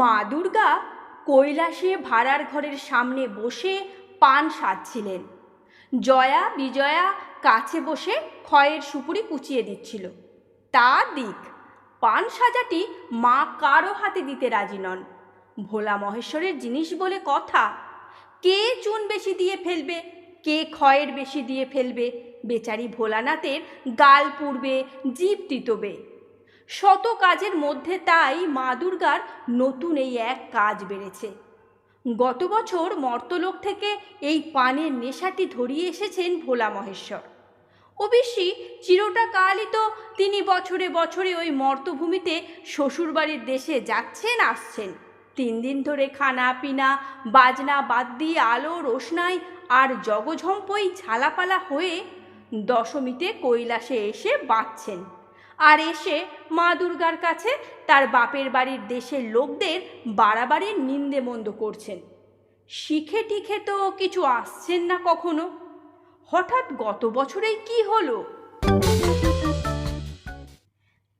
মা দুর্গা কৈলাসে ভাড়ার ঘরের সামনে বসে পান সাজছিলেন। জয়া, বিজয়া কাছে বসে খয়ের সুপুরি কুচিয়ে দিচ্ছিল। তা দিক, পান সাজাটি মা কারও হাতে দিতে রাজি নন। ভোলা মহেশ্বরের জিনিস বলে কথা, কে চুন বেশি দিয়ে ফেলবে, কে ক্ষয়ের বেশি দিয়ে ফেলবে, বেচারি ভোলানাথের গাল পুড়বে, জীব তিতবে। শত কাজের মধ্যে তাই মা দুর্গার নতুন এই এক কাজ বেড়েছে। গত বছর মর্তলোক থেকে এই পানের নেশাটি ধরিয়ে এসেছেন ভোলা মহেশ্বর। অবশ্যই চিরটা কালই তো তিনি বছরে বছরে ওই মর্তভূমিতে শ্বশুরবাড়ির দেশে যাচ্ছেন, আসছেন। তিন দিন ধরে খানা পিনা বাজনা বাদ দিয়ে আলো রোশনাই আর জগঝম্পই ঝালাপালা হয়ে দশমীতে কৈলাসে এসে বাঁচছেন। আর এসে মা দুর্গার কাছে তার বাপের বাড়ির দেশের লোকদের বাড়াবাড়ির নিন্দে মন্দ করছেন। শিখে টিখে তো কিছু আসছেন না কখনো। হঠাৎ গত বছরেই কি হলো?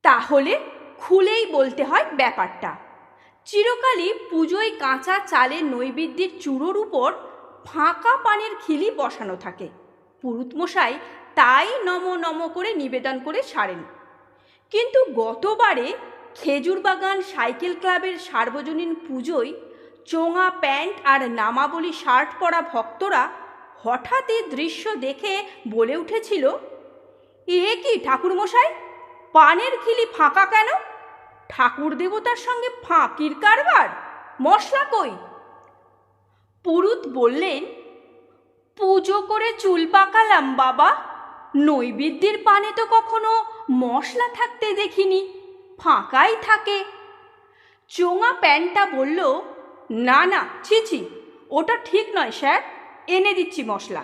তাহলে খুলেই বলতে হয় ব্যাপারটা। চিরকালই পুজোয় কাঁচা চালের নৈবেদ্যের চূড়োর উপর ফাঁকা পানের খিলি বসানো থাকে। পুরুতমশাই তাই নম নম করে নিবেদন করে সারেন। কিন্তু গতবারে খেজুর বাগান সাইকেল ক্লাবের সার্বজনীন পুজোয় চোঙা প্যান্ট আর নামাবলী শার্ট পরা ভক্তরা হঠাৎই দৃশ্য দেখে বলে উঠেছিল, এ কি ঠাকুরমশাই? পানের খিলি ফাঁকা কেন? ঠাকুর দেবতার সঙ্গে ফাঁকির কারবার? মশলা কই? পুরুত বললেন, পুজো করে চুল পাকালাম, বাবা। নৈবেদ্যের পানে তো কখনো মশলা থাকতে দেখিনি, ফাঁকাই থাকে। চোঙা প্যান্টটা বলল, না না, ছি ওটা ঠিক নয়, স্যার, এনে দিচ্ছি মশলা।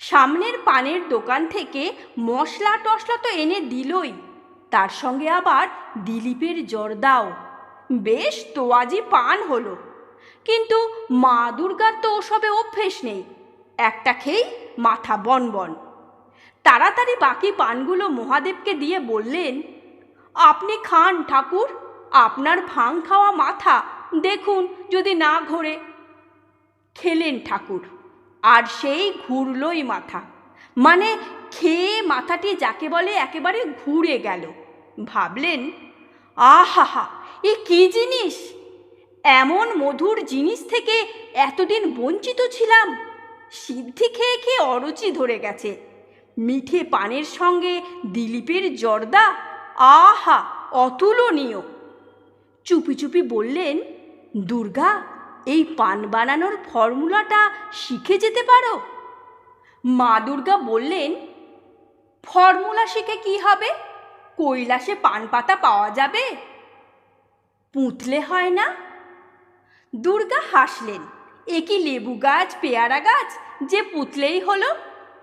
সামনের পানের দোকান থেকে মশলা টশলা তো এনে দিলই, তার সঙ্গে আবার দিলীপের জর্দাও। বেশ তোয়াজি পান হলো, কিন্তু মা দুর্গার তো ওসবে অভ্যেস নেই, একটা খেয়েই মাথা বন বন তাড়াতাড়ি বাকি পানগুলো মহাদেবকে দিয়ে বললেন, আপনি খান ঠাকুর, আপনার ভাং খাওয়া মাথা, দেখুন যদি না ঘোরে। খেলেন ঠাকুর, আর সেই ঘুরলই মাথা। মানে খেয়ে মাথাটি যাকে বলে একেবারে ঘুরে গেল। ভাবলেন আহা এ কী জিনিস? এমন মধুর জিনিস থেকে এতদিন বঞ্চিত ছিলাম। সিদ্ধি খেয়ে খেয়ে অরুচি ধরে গেছে। মিঠে পানের সঙ্গে দিলীপের জর্দা, আহা, অতুলনীয়। চুপি চুপি বললেন, দুর্গা, এই পান বানানোর ফর্মুলাটা শিখে যেতে পারো? মা দুর্গা বললেন, ফর্মুলা শিখে কি হবে? কৈলাসে পান পাতা পাওয়া যাবে? পুঁতলে হয় না? দুর্গা হাসলেন, এ কি লেবু গাছ পেয়ারা গাছ যে পুতলেই হলো?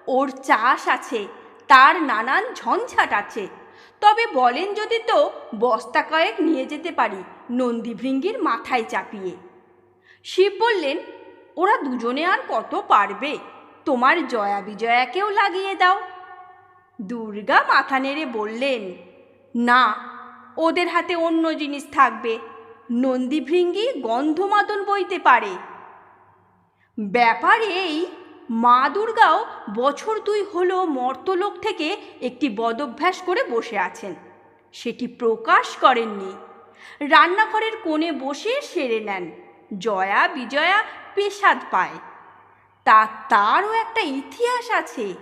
ওর চাষ আছে, তার নানান ঝঞ্ঝাট আছে। তবে বলেন যদি তো বস্তা কয়েক নিয়ে যেতে পারি নন্দীভৃঙ্গির মাথায় চাপিয়ে। শিব বললেন, ওরা দুজনে আর কত পারবে? তোমার জয়া বিজয়াকেও লাগিয়ে দাও। দুর্গা মাথা নেড়ে বললেন, না, ওদের হাতে অন্য জিনিস থাকবে। নন্দীভৃঙ্গি গন্ধমাদন বইতে পারে। ব্যাপার এই মা দুর্গাও বছর দুই হলো মর্তলোক থেকে একটি বদভ্যাস করে বসে আছেন। সেটি প্রকাশ করেননি। রান্নাঘরের কোণে বসে সেরে নেন। জয়া বিজয়া পেশাদ পায়। তা তারও একটা ইতিহাস আছে।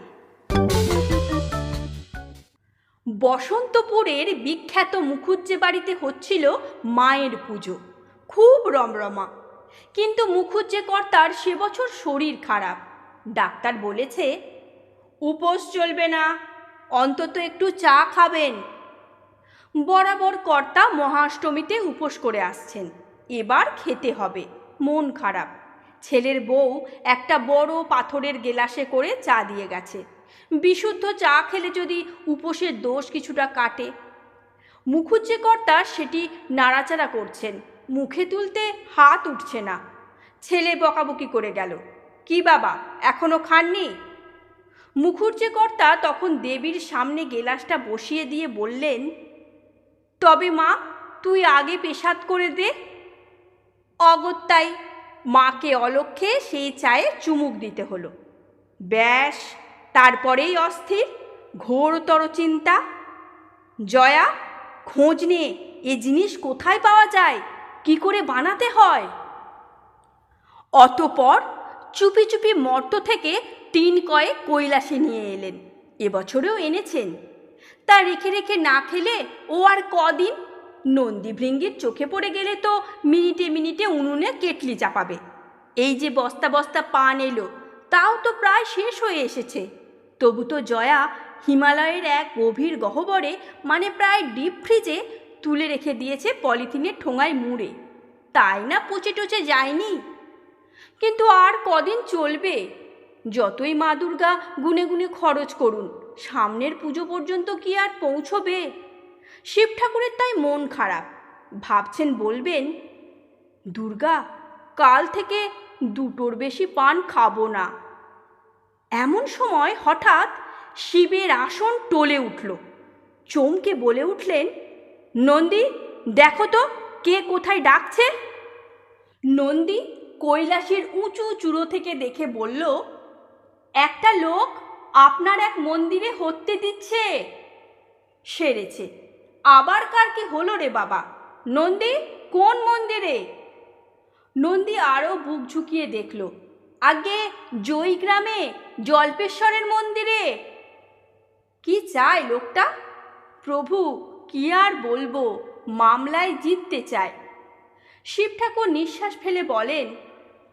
বসন্তপুরের বিখ্যাত মুখুজ্জে বাড়িতে হচ্ছিল মায়ের পুজো। খুব রমরমা। কিন্তু মুখুজ্জে কর্তার সে বছর শরীর খারাপ। ডাক্তার বলেছে, উপোস চলবে না, অন্তত একটু চা খাবেন। বরাবর কর্তা মহাষ্টমীতে উপোস করে আসছেন। এবার খেতে হবে, মন খারাপ। ছেলের বউ একটা বড় পাথরের গেলাসে করে চা দিয়ে গেছে। বিশুদ্ধ চা খেলে যদি উপোসের দোষ কিছুটা কাটে। মুখুজ্জে কর্তা সেটি নাড়াচাড়া করছেন, মুখে তুলতে হাত উঠছে না। ছেলে বকাবকি করে গেল। কি বাবা, এখনও খাননি? মুখুজ্জে কর্তা তখন দেবীর সামনে গেলাসটা বসিয়ে দিয়ে বললেন, তবে মা, তুই আগে পেশাদ করে দে। অগত্যাই মাকে অলক্ষে সেই চায়ে চুমুক দিতে হলো। ব্যাস, তারপরেই অস্থির, ঘোরতর চিন্তা। জয়া, খোঁজ নে, এ জিনিস কোথায় পাওয়া যায়? কি করে বানাতে হয়? অতপর চুপি চুপি মর্ত থেকে তিন কয়ে কৈলাসে নিয়ে এলেন। এবছরেও এনেছেন। তা রেখে রেখে না খেলে ও আর কদিন? নন্দী ভৃঙ্গির চোখে পড়ে গেলে তো মিনিটে মিনিটে উনুনে কেটলি চাপাবে। এই যে বস্তা বস্তা পান এলো, তাও তো প্রায় শেষ হয়ে এসেছে। তবু তো জয়া হিমালয়ের এক গভীর গহ্বরে মানে প্রায় ডিপ ফ্রিজে, তুলে রেখে দিয়েছে পলিথিনের ঠোঙায় মুড়ে। তাই না পচে টচে যায়নি? কিন্তু আর কদিন চলবে? যতই মা দুর্গা গুনে গুনে খরচ করুন, সামনের পুজো পর্যন্ত কি আর পৌঁছবে? শিব ঠাকুরের তাই মন খারাপ। ভাবছেন, বলবেন, দুর্গা, কাল থেকে দুটোর বেশি পান খাব না। এমন সময় হঠাৎ শিবের আসন টলে উঠল। চমকে বলে উঠলেন, নন্দী, দেখো তো কে কোথায় ডাকছে? নন্দী কৈলাসের উঁচু চূড়ো থেকে দেখে বলল, একটা লোক আপনার এক মন্দিরে হত্যে দিচ্ছে। সেরেছে আবার কার কি হলো রে বাবা? নন্দী, কোন মন্দিরে? নন্দী আরও বুক ঝুঁকিয়ে দেখল, আগে জয়গ্রামে জল্পেশ্বরের মন্দিরে। কি চায় লোকটা? প্রভু, কি আর বলব? মামলায় জিততে চায়। শিব ঠাকুর নিঃশ্বাস ফেলে বলেন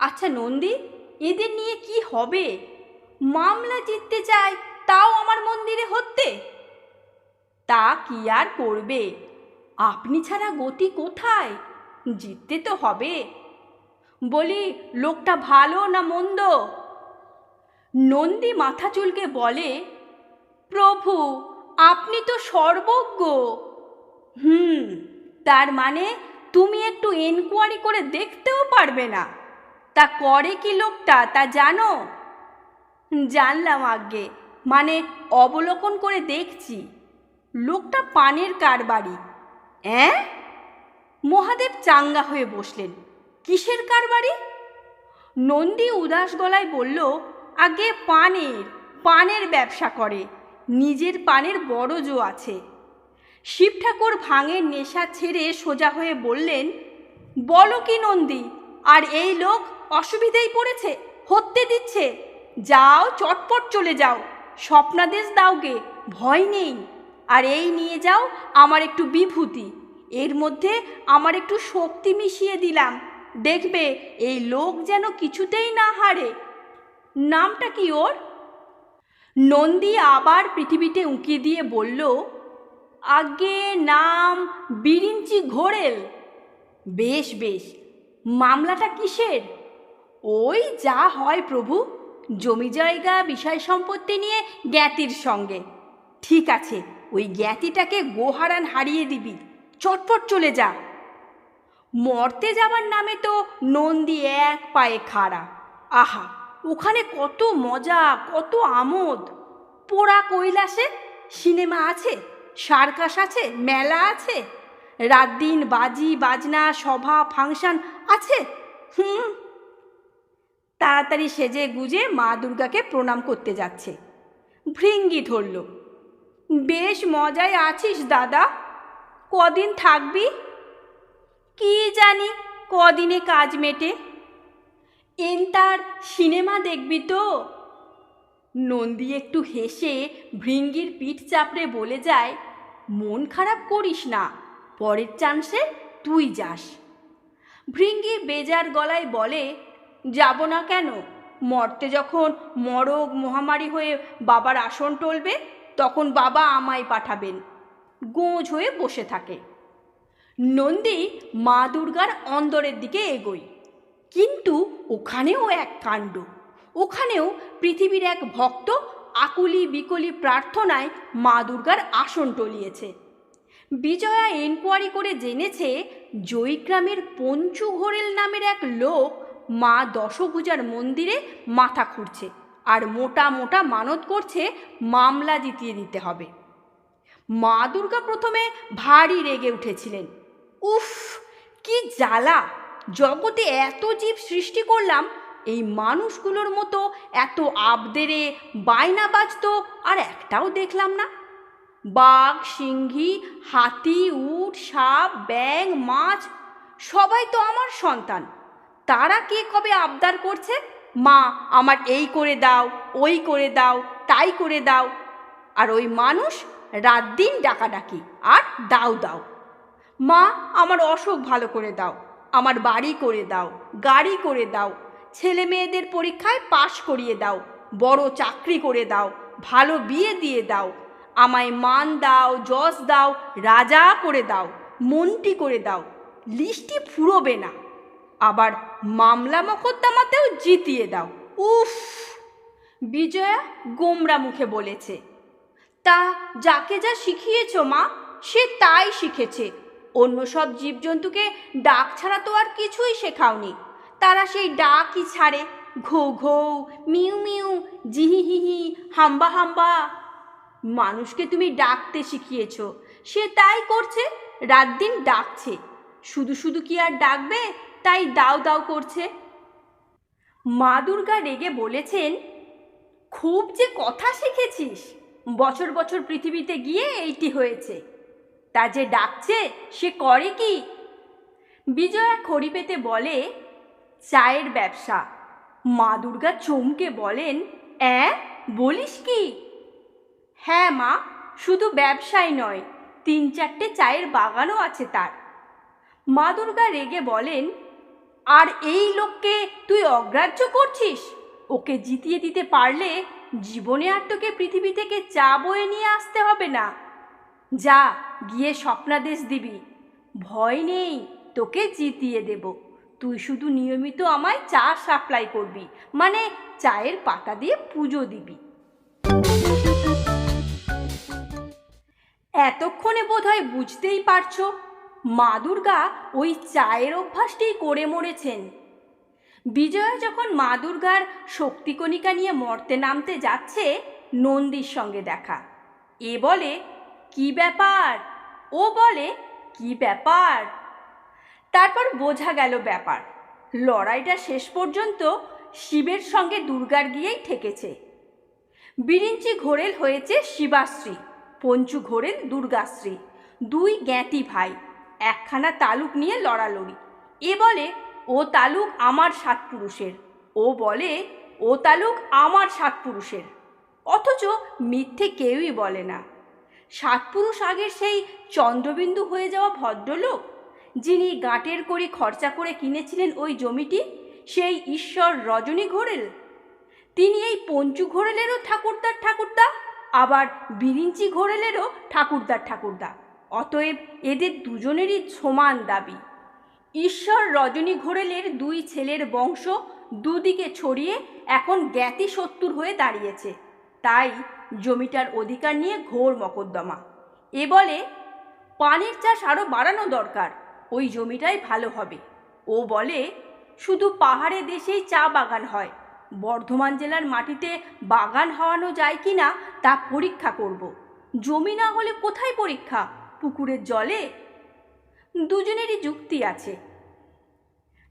আচ্ছা নন্দী, এদের নিয়ে কি হবে? মামলা জিততে চায় তাও আমার মন্দিরে হতে তা কি আর করবে? আপনি ছাড়া গতি কোথায়? জিততে তো হবে। বলি, লোকটা ভালো না মন্দ? নন্দী মাথা চুলকে বলে, প্রভু, আপনি তো সর্বজ্ঞ। হুম, তার মানে তুমি একটু এনকোয়ারি করে দেখতেও পারবে না। তা করে কি লোকটা, তা জানো? জানলাম আগে মানে অবলোকন করে দেখছি। লোকটা পানের কারবারি। অ্যাঁ? মহাদেব চাঙ্গা হয়ে বসলেন। কিসের কারবারি? নন্দী উদাস গলায় বলল, আগে পানের পানের ব্যবসা করে। নিজের পানের বড় জো আছে। শিব ঠাকুর ভাঙের নেশা ছেড়ে সোজা হয়ে বললেন, বলো কি নন্দী, আর এই লোক অসুবিধায় পড়েছে, হত্যে দিচ্ছে। যাও, চটপট চলে যাও। স্বপ্নাদেশ দাওগে, ভয় নেই। আর এই নিয়ে যাও আমার একটু বিভূতি। এর মধ্যে আমার একটু শক্তি মিশিয়ে দিলাম। দেখবে, এই লোক যেন কিছুতেই না হারে। নামটা কি ওর? নন্দী আবার পৃথিবীতে উঁকি দিয়ে বলল আগে নাম বিরিঞ্চি ঘোরেল বেশ বেশ, মামলাটা কিসের? ওই যা হয় প্রভু, জমি জায়গা, বিষয় সম্পত্তি নিয়ে জ্ঞাতির সঙ্গে। ঠিক আছে, ওই জ্ঞাতিটাকে গোহারান হারিয়ে দিবি। চটপট চলে যা। মরতে যাবার নামে তো নন্দী এক পায়ে খাড়া। আহা, ওখানে কত মজা, কত আমোদ। পোড়া কৈলাসে সিনেমা আছে? সার্কাস আছে? মেলা আছে? রাত দিন বাজি, বাজনা, সভা, ফাংশন আছে? হুম। তাড়াতাড়ি সেজে গুজে মা দুর্গাকে প্রণাম করতে যাচ্ছে। ভৃঙ্গি ধরল। বেশ মজায় আছিস দাদা। কদিন থাকবি? কি জানি, কদিনে কাজ মেটে। এন তার সিনেমা দেখবি তো? নন্দী একটু হেসে ভৃঙ্গির পিঠ চাপড়ে বলে যায়, মন খারাপ করিস না, পরের চান্সে তুই যাস। ভৃঙ্গি বেজার গলায় বলে, যাব না কেন? মরতে যখন মরগ মহামারী হয়ে বাবার আসন টলবে, তখন বাবা আমায় পাঠাবেন। গোঁজ হয়ে বসে থাকে। নন্দী মা দুর্গার অন্দরের দিকে এগোয়। কিন্তু ওখানেও এক কাণ্ড। ওখানেও পৃথিবীর এক ভক্ত আকুলি বিকলি প্রার্থনায় মা দুর্গার আসন টলিয়েছে। বিজয়া এনকোয়ারি করে জেনেছে জয়গ্রামের পঞ্চু ঘোরেল নামের এক লোক মা দশভূজার মন্দিরে মাথা খুঁড়ছে আর মোটা মোটা মানত করছে মামলা জিতিয়ে দিতে হবে। মা দুর্গা প্রথমে ভারী রেগে উঠেছিলেন। উফ, কি জ্বালা! জগতে এত জীব সৃষ্টি করলাম এই মানুষগুলোর মতো এত আবদেরে বায়না বাজতো আর একটাও দেখলাম না। বাঘ, সিংহী, হাতি, উট, সাপ ব্যাং মাছ, সবাই তো আমার সন্তান। তারা কে কবে আবদার করছে? মা, আমার এই করে দাও, ওই করে দাও, তাই করে দাও। আর ওই মানুষ রাত দিন ডাকাডাকি আর দাও দাও। মা, আমার অসুখ ভালো করে দাও, আমার বাড়ি করে দাও, গাড়ি করে দাও ছেলে মেয়েদের পরীক্ষায় পাশ করিয়ে দাও, বড় চাকরি করে দাও, ভালো বিয়ে দিয়ে দাও, আমায় মান দাও, যশ দাও, রাজা করে দাও, মন্ত্রী করে দাও লিস্টি ফুরোবে না। আবার মামলা মকদ্দমাতেও জিতিয়ে দাও। উফ! বিজয়া গোমরা মুখে বলেছে, তা যাকে যা শিখিয়েছ মা, সে তাই শিখেছে। অন্য সব জীবজন্তুকে ডাক ছাড়া তো আর কিছুই শেখাওনি। তারা সেই ডাকই ছাড়ে। ঘো ঘো, মিউ মিউ, জিহি হিহি হাম্বা হাম্বা। মানুষকে তুমি ডাকতে শিখিয়েছ। সে তাই করছে, রাত দিন ডাকছে। শুধু শুধু কি আর ডাকবে, তাই দাও দাও করছে। মা দুর্গা রেগে বলেছেন, খুব যে কথা শিখেছিস। বছর বছর পৃথিবীতে গিয়ে এইটি হয়েছে। তা যে ডাকছে, সে করে কি? বিজয়া খড়ি পেতে বলে চায়ের ব্যবসা। মা দুর্গা চমকে বলেন, অ্যাঁ, বলিস কি? হ্যাঁ মা, শুধু ব্যবসাই নয়, তিন চারটে চায়ের বাগানও আছে তার। মা দুর্গা রেগে বলেন, আর এই লোককে তুই অগ্রাহ্য করছিস? ওকে জিতিয়ে দিতে পারলে জীবনে আর তোকে পৃথিবী থেকে চা বয়ে নিয়ে আসতে হবে না। যা, গিয়ে স্বপ্নাদেশ দিবি। ভয় নেই, তোকে জিতিয়ে দেব। তুই শুধু নিয়মিত আমায় চা সাপ্লাই করবি মানে চায়ের পাতা দিয়ে পুজো দিবি। এতক্ষণে বোধহয় বুঝতেই পারছ, মা দুর্গা ওই চায়ের অভ্যাসটিই করে মরেছেন। বিজয়া যখন মা দুর্গার শক্তিকণিকা নিয়ে মর্তে নামতে যাচ্ছে, নন্দীর সঙ্গে দেখা। এ বলে, কি ব্যাপার? ও বলে, কি ব্যাপার? তারপর বোঝা গেল ব্যাপার। লড়াইটা শেষ পর্যন্ত শিবের সঙ্গে দুর্গার গিয়েই ঠেকেছে। বিরিঞ্চি ঘোরেল হয়েছে শিবাশ্রী, পঞ্চু ঘোরেল দুর্গাশ্রী, দুই জ্ঞাতি ভাই, একখানা তালুক নিয়ে লড়ালড়ি। এ বলে, ও তালুক আমার সাত পুরুষের। ও বলে, ও তালুক আমার সাত পুরুষের। অথচ মিথ্যে কেউই বলে না। সাত পুরুষ আগের সেই চন্দ্রবিন্দু হয়ে যাওয়া ভদ্রলোক যিনি গাঁটের করি খরচা করে কিনেছিলেন ওই জমিটি, সেই ঈশ্বর রজনী ঘোরেল তিনি এই পঞ্চু ঘোরেলেরও ঠাকুরদার ঠাকুরদা, আবার বিরিঞ্চি ঘোরেলেরও ঠাকুরদার ঠাকুরদা। অতএব এদের দুজনেরই সমান দাবি। ঈশ্বর রজনী ঘোরেলের দুই ছেলের বংশ দুদিকে ছড়িয়ে এখন জ্ঞাতি সত্তর হয়ে দাঁড়িয়েছে। তাই জমিটার অধিকার নিয়ে ঘোর মকদ্দমা। এ বলে, পানের চাষ আরও বাড়ানো দরকার। ওই জমিটাই ভালো হবে। ও বলে, শুধু পাহাড়ে দেশেই চা বাগান হয়। বর্ধমান জেলার মাটিতে বাগান হওয়ানো যায় কি না তা পরীক্ষা করব। জমি না হলে কোথায় পরীক্ষা? পুকুরের জলে? দুজনেরই যুক্তি আছে।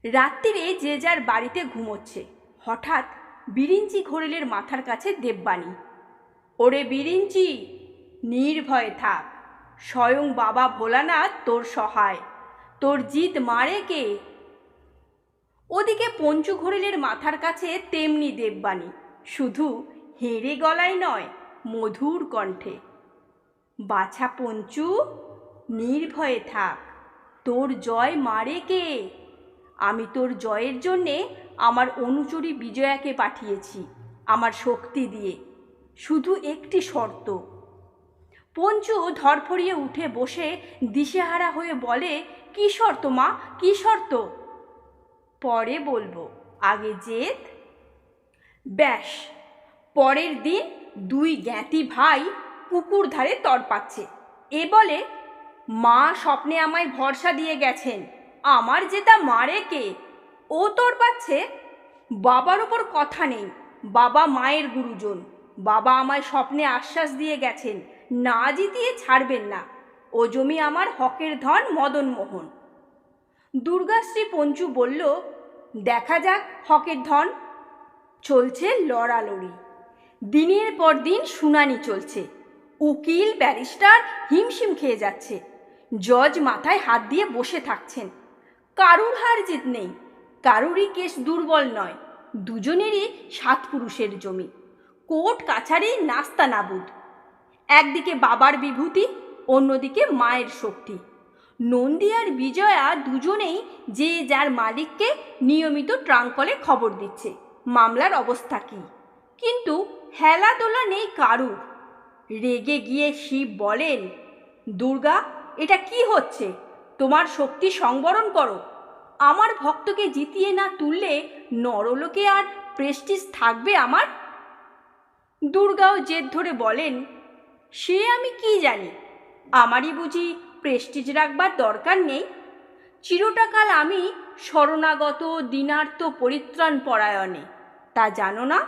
রাত্রিরে যে যার বাড়িতে ঘুমোচ্ছে। হঠাৎ বিরিঞ্চি ঘোরেলের মাথার কাছে দেববাণী। ওরে বিরিঞ্চি, নির্ভয়ে থাক। স্বয়ং বাবা ভোলানাথ তোর সহায়। তোর জিত মারে কে? ওদিকে পঞ্চু ঘোরেলের মাথার কাছে তেমনি দেববাণী। শুধু হেরে গলায় নয়, মধুর কণ্ঠে। বাছা পঞ্চু, নির্ভয়ে থাক। তোর জয় মারে কে? আমি তোর জয়ের জন্যে আমার অনুচরী বিজয়াকে পাঠিয়েছি, আমার শক্তি দিয়ে। শুধু একটি শর্ত পঞ্চু ধরফড়িয়ে উঠে বসে দিশেহারা হয়ে বলে, কি শর্ত মা? কি শর্ত? পরে বলব। আগে জেদ? ব্যাস, পরের দিন দুই জ্ঞাতি ভাই পুকুর ধারে তরপাচ্ছে এ বলে, মা স্বপ্নে আমায় ভরসা দিয়ে গেছেন। আমার যেটা মারে কে? ও তোর পাচ্ছে? বাবার ওপর কথা নেই। বাবা মায়ের গুরুজন। বাবা আমায় স্বপ্নে আশ্বাস দিয়ে গেছেন। না জিতিয়ে ছাড়বেন না। ও জমি আমার হকের ধন মদন মোহন। দুর্গাশ্রী পঞ্চু বলল, দেখা যাক হকের ধন। চলছে লড়ালড়ি। দিনের পর দিন শুনানি চলছে। উকিল, ব্যারিস্টার হিমশিম খেয়ে যাচ্ছে। জজ মাথায় হাত দিয়ে বসে থাকছেন। কারুর হার জিত নেই। কারুরই কেস দুর্বল নয়। দুজনেরই সাত পুরুষের জমি। কোর্ট, কাছারি, নাস্তা নাবুদ। একদিকে বাবার বিভূতি, অন্যদিকে মায়ের শক্তি। নন্দী আর বিজয়া দুজনেই যে যার মালিককে নিয়মিত ট্রাঙ্কলে খবর দিচ্ছে, মামলার অবস্থা কী? কিন্তু হেলাদোলা নেই কারুর। রেগে গিয়ে শিব বলেন, দুর্গা, এটা কি হচ্ছে? তোমার শক্তি সংবরণ করো। আমার ভক্তকে জিতিয়ে না তুললে নরলোকে আর প্রেস্টিজ থাকবে আমার? দুর্গাও জেদ ধরে বলেন সে আমি কি জানি? আমারই বুঝি প্রেস্টিজ রাখবার দরকার নেই। চিরটাকাল আমি শরণাগত দিনার্ত পরিত্রাণ পরায়ণে, তা জানো না?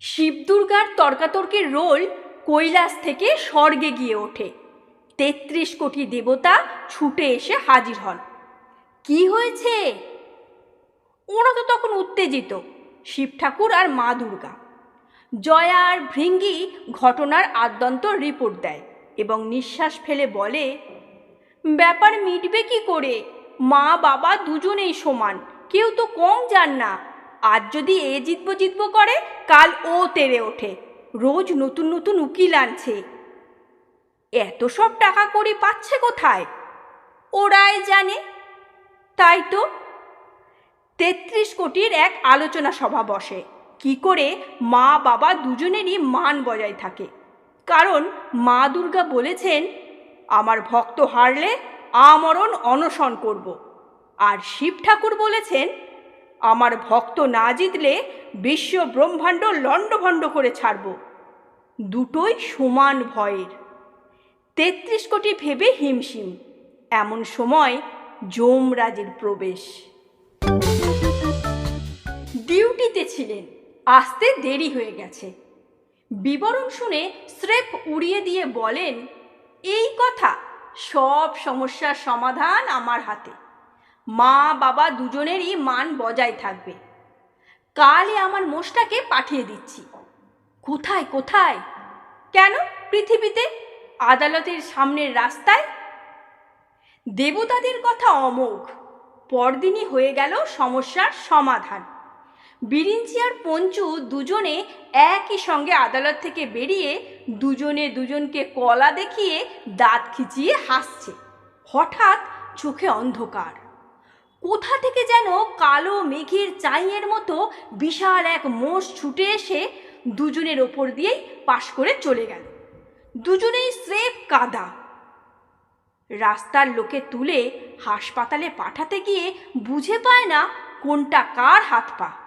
শিব দুর্গার তর্কাতর্কির রোল কৈলাস থেকে স্বর্গে গিয়ে ওঠে। তেত্রিশ কোটি দেবতা ছুটে এসে হাজির হন। কি হয়েছে? ওরা তো তখন উত্তেজিত, শিব ঠাকুর আর মা দুর্গা। জয়া আর ভৃঙ্গি ঘটনার আদ্যন্ত রিপোর্ট দেয় এবং নিঃশ্বাস ফেলে বলে, ব্যাপার মিটবে কি করে? মা, বাবা দুজনেই সমান। কেউ তো কম যান না। আজ যদি এ জিতবো জিতবো করে, কাল ও তেরে ওঠে। রোজ নতুন নতুন উকিল আনছে। এত সব টাকা করে পাচ্ছে কোথায়? ওরাই জানে। তাই তো তেত্রিশ কোটির এক আলোচনা সভা বসে। কি করে মা বাবা দুজনেরই মান বজায় থাকে। কারণ মা দুর্গা বলেছেন, আমার ভক্ত হারলে আমরণ অনশন করব। আর শিব ঠাকুর বলেছেন, আমার ভক্ত না জিতলে বিশ্ব ব্রহ্মাণ্ড লণ্ডভণ্ড করে ছাড়ব। দুটোই সমান ভয়ের। তেত্রিশ কোটি ভেবে হিমশিম, এমন সময় যমরাজের প্রবেশ। ডিউটিতে ছিলেন। আসতে দেরি হয়ে গেছে। বিবরণ শুনে স্রেফ উড়িয়ে দিয়ে বলেন, এই কথা, সব সমস্যার সমাধান আমার হাতে। মা, বাবা দুজনেরই মান বজায় থাকবে। কালই আমার মোষটাকে পাঠিয়ে দিচ্ছি। কোথায় কোথায়? কেন পৃথিবীতে? আদালতের সামনের রাস্তায়? দেবতাদের কথা অমোঘ। পরদিনই হয়ে গেল সমস্যার সমাধান। বিরিঞ্চি আর পঞ্চু দুজনে একই সঙ্গে আদালত থেকে বেরিয়ে দুজনে দুজনকে কলা দেখিয়ে দাঁত খিচিয়ে হাসছে। হঠাৎ চোখে অন্ধকার। কোথা থেকে যেন কালো মেঘের চাইয়ের মতো বিশাল এক মোষ ছুটে এসে দুজনের ওপর দিয়েই পাশ করে চলে গেল। দুজনেই স্রেফ কাদা। রাস্তার লোকে তুলে হাসপাতালে পাঠাতে গিয়ে বুঝে পায় না কোনটা কার হাত পা।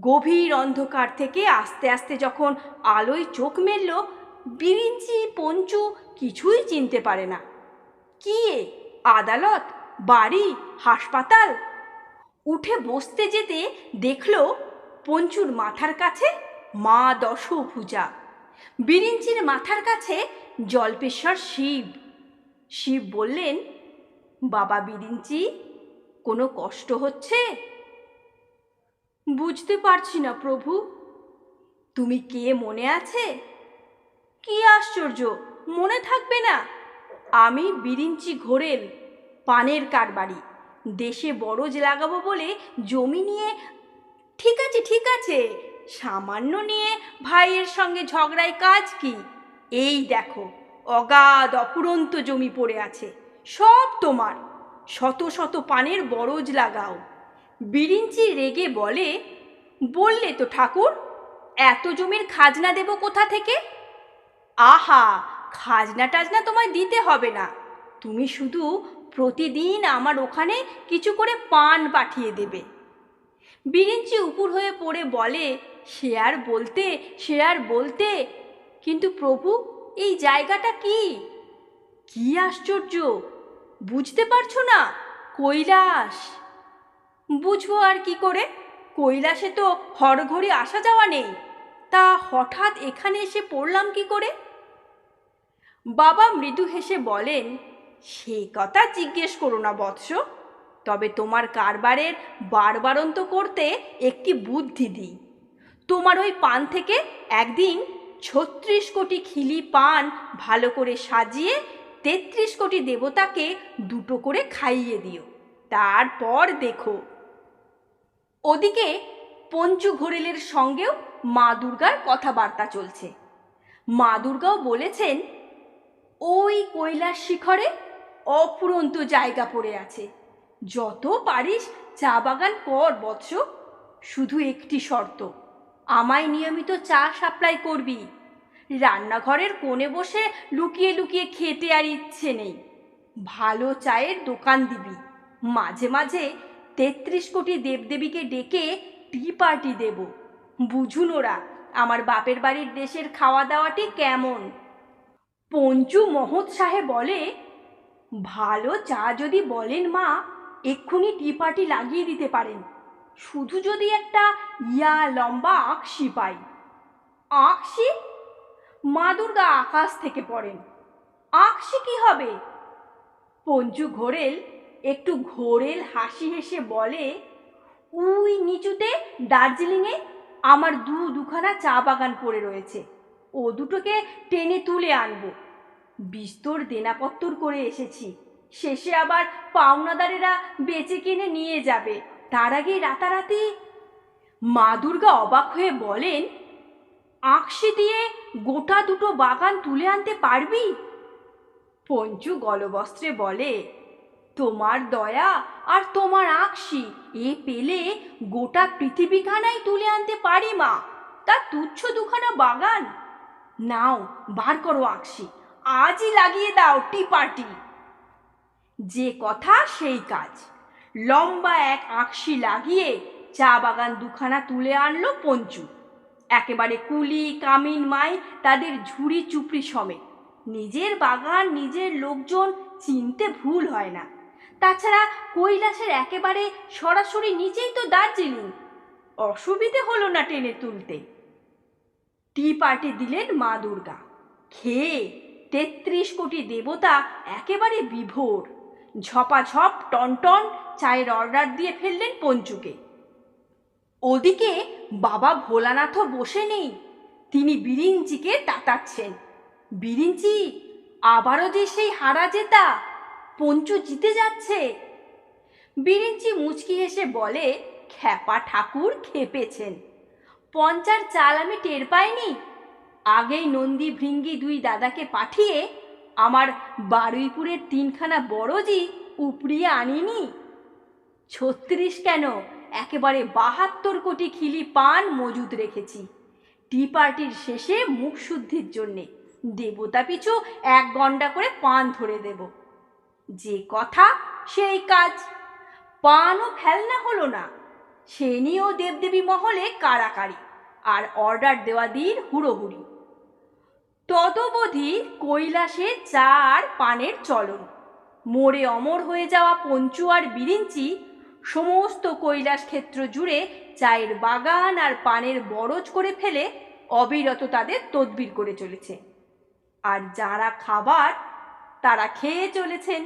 গভীর অন্ধকার থেকে আস্তে আস্তে যখন আলোয় চোখ মেলল, বিরিঞ্চি, পঞ্চু কিছুই চিনতে পারে না। কি? আদালত? বাড়ি? হাসপাতাল? উঠে বসতে যেতে দেখল পঞ্চুর মাথার কাছে মা দশভুজা। বিরিঞ্চির মাথার কাছে জল্পেশ্বর শিব। শিব বললেন, বাবা বিরিঞ্চি, কোনো কষ্ট হচ্ছে? বুঝতে পারছি না, প্রভু। তুমি কে, মনে আছে? কি আশ্চর্য, মনে থাকবে না? আমি বিরিঞ্চি ঘোরেল, পানের কারবারি। দেশে বরজ লাগাবো বলে জমি নিয়ে, ঠিক আছে ঠিক আছে, সামান্য নিয়ে ভাইয়ের সঙ্গে ঝগড়ায় কাজ কি? এই দেখো, অগাধ অপুরন্ত জমি পড়ে আছে, সব তোমার। শত শত পানের বরজ লাগাও। বিরিঞ্চি রেগে বলে, বললে তো ঠাকুর, এত জমির খাজনা দেব কোথা থেকে? আহা, খাজনা টাজনা তোমায় দিতে হবে না। তুমি শুধু প্রতিদিন আমার ওখানে কিছু করে পান পাঠিয়ে দেবে। বিরিঞ্চি উপুর হয়ে পড়ে বলে, সে আর বলতে, সে আর বলতে, কিন্তু প্রভু, এই জায়গাটা কি? কি আশ্চর্য! বুঝতে পারছ না? কৈলাস! বুঝব আর কি করে? কৈলাসে তো হরঘড়ি আসা যাওয়া নেই। তা হঠাৎ এখানে এসে পড়লাম কি করে? বাবা মৃদু হেসে বলেন, সে কথা জিজ্ঞেস করো না বৎস। তবে তোমার কারবারের বারবারন্ত করতে একটি বুদ্ধি দিই। তোমার ওই পান থেকে একদিন ছত্রিশ কোটি খিলি পান ভালো করে সাজিয়ে তেত্রিশ কোটি দেবতাকে দুটো করে খাইয়ে দিও। তারপর দেখো ওদিকে পঞ্চু ঘোরেলের সঙ্গেও মা দুর্গার কথাবার্তা চলছে। মা দুর্গাও বলেছেন, ওই কৈলাস শিখরে অফুরন্ত জায়গা পড়ে আছে। যত পারিস চা বাগান কর বৎস, শুধু একটি শর্ত, আমায় নিয়মিত চা সাপ্লাই করবি। রান্নাঘরের কোণে বসে লুকিয়ে লুকিয়ে খেতে আর ইচ্ছে নেই। ভালো চায়ের দোকান দিবি। মাঝে মাঝে তেত্রিশ কোটি দেবদেবীকে ডেকে টি পার্টি দেব। বুঝুন ওরা, আমার বাপের বাড়ির দেশের খাওয়া দাওয়াটি কেমন? পঞ্চু মহৎ সাহেব বলে, ভালো চা যদি বলেন মা, এক্ষুনি টি পার্টি লাগিয়ে দিতে পারেন। শুধু যদি একটা ইয়া লম্বা আকশি পাই। আকশি মা দুর্গা আকাশ থেকে পড়েন। আকশি কি হবে? পঞ্চু ঘোরেল একটু ঘোরেল হাসি হেসে বলে, উই নিচুতে দার্জিলিংয়ে আমার দু দুখানা চা বাগান পড়ে রয়েছে। ও দুটোকে টেনে তুলে আনব। বিস্তর দেনাপত্তর করে এসেছি। শেষে আবার পাওনাদারেরা বেচে কিনে নিয়ে যাবে। তার আগে রাতারাতি মা দুর্গা অবাক হয়ে বলেন আঁকশি দিয়ে গোটা দুটো বাগান তুলে আনতে পারবি? পঞ্চু গলবস্ত্রে বলে তোমার দয়া আর তোমার আঁকশি এ পেলে গোটা পৃথিবীখানাই তুলে আনতে পারি মা। তা তুচ্ছ দুখানা বাগান। নাও, বার করো আঁকশি আজই লাগিয়ে দাও টি পার্টি যে কথা সেই কাজ। লম্বা এক আঁকশি লাগিয়ে চা বাগান দুখানা তুলে আনলো পঞ্চু। একেবারে কুলি, কামিন মাই তাদের ঝুড়ি চুপড়ি সমেত। নিজের বাগান, নিজের লোকজন চিনতে ভুল হয় না। তাছাড়া কৈলাসের একেবারে সরাসরি নিচেই তো দার্জিলিং। অসুবিধে হলো না টেনে তুলতে। টি পার্টি দিলেন মা দুর্গা। খেয়ে তেত্রিশ কোটি দেবতা একেবারে বিভোর। ঝপাঝপ, টনটন, চায়ের অর্ডার দিয়ে ফেললেন পঞ্চুকে। ওদিকে বাবা ভোলানাথও বসে নেই। তিনি বিরিঞ্চিকে তাতাচ্ছেন। বিরিঞ্চি, আবারও যে সেই হারা জেতা পঞ্চু জিতে যাচ্ছে। বিরিঞ্চি মুচকি হেসে বলে, খ্যাপা ঠাকুর খেপেছেন। পঞ্চার চাল আমি টের পাইনি। আগেই নন্দী ভৃঙ্গি দুই দাদাকে পাঠিয়ে আমার বারুইপুরের তিনখানা বড়জি উপড়িয়ে আনিনি। ছত্রিশ কেন? একেবারে বাহাত্তর কোটি খিলি পান মজুদ রেখেছি। টি পার্টির শেষে মুখ শুদ্ধির জন্যে। দেবতা পিছু এক গন্ডা করে পান ধরে দেব। যে কথা সেই কাজ। পানও ফেলনা হলো না। সে নিয়েও দেবদেবী মহলে কাড়াকাড়ি আর অর্ডার দেওয়া দিন হুড়োহুড়ি। তদবধি কৈলাসে চা আর পানের চলন। মোড়ে অমর হয়ে যাওয়া পঞ্চু আর বিরিঞ্চি সমস্ত কৈলাস ক্ষেত্র জুড়ে চায়ের বাগান আর পানের বরজ করে ফেলে অবিরত তাদের তদবির করে চলেছে। আর যারা খাবার তারা খেয়ে চলেছেন।